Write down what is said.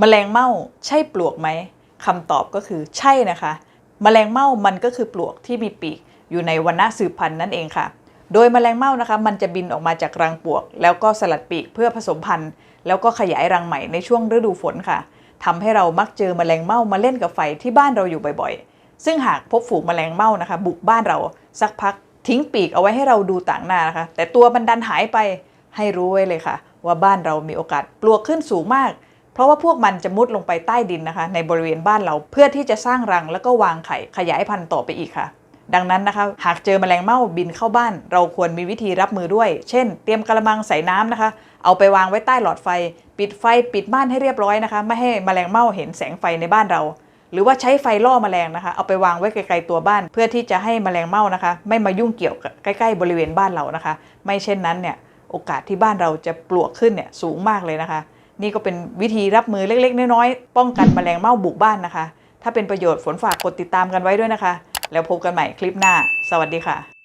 แมลงเม่าใช่ปลวกไหมคำตอบก็คือใช่นะคะแมลงเม่ามันก็คือปลวกที่มีปีกอยู่ในวรรณะสืบพันธุ์นั่นเองค่ะ โดยแมลงเม่านะคะ มันจะบินออกมาจากรังปลวก แล้วก็สลัดปีกเพื่อผสมพันธุ์ แล้วก็ขยายรังใหม่ในช่วงฤดูฝนค่ะทำให้เรามักเจอแมลงเม่ามาเล่นกับไฟที่บ้านเราอยู่บ่อยๆ ซึ่งหากพบฝูงแมลงเม่านะคะ บุกบ้านเราสักพักทิ้งปีกเอาไว้ให้เราดูต่างหน้านะคะ แต่ตัวมันดันหายไปให้รู้ไว้เลยค่ะ ว่าบ้านเรามีโอกาสปลวกขึ้นสูงมาก เพราะว่าพวกมันจะมุดลงไปใต้ดินนะคะ ในบริเวณบ้านเราเพื่อที่จะสร้างรังแล้วก็วางไข่ขยายพันธุ์ต่อไปอีกค่ะ ดังนั้นนะคะ หากเจอแมลงเม่าบินเข้าบ้าน เราควรมีวิธีรับมือด้วย เช่น เตรียมกระมังใส่น้ำนะคะ เอาไปวางไว้ใต้หลอดไฟ ปิดไฟปิดบ้านให้เรียบร้อยนะคะ ไม่ให้แมลงเม่าเห็นแสงไฟในบ้านเรา หรือว่าใช้ไฟล่อแมลงนะคะ เอาไปวางไว้ไกลๆตัวบ้าน เพื่อที่จะให้แมลงเม่านะคะ ไม่มายุ่งเกี่ยวกับใกล้ๆบริเวณบ้านเรานะคะ ไม่เช่นนั้นเนี่ยโอกาสที่บ้านเราจะปลวกขึ้นเนี่ยสูงมากเลยนะคะ นี่ก็เป็นวิธีรับมือเล็กๆ น้อยๆ ป้องกันแมลงเม่าบุกบ้านนะคะ ถ้าเป็นประโยชน์ฝนฝากกดติดตามกันไว้ด้วยนะคะ แล้วพบกันใหม่คลิปหน้า สวัสดีค่ะ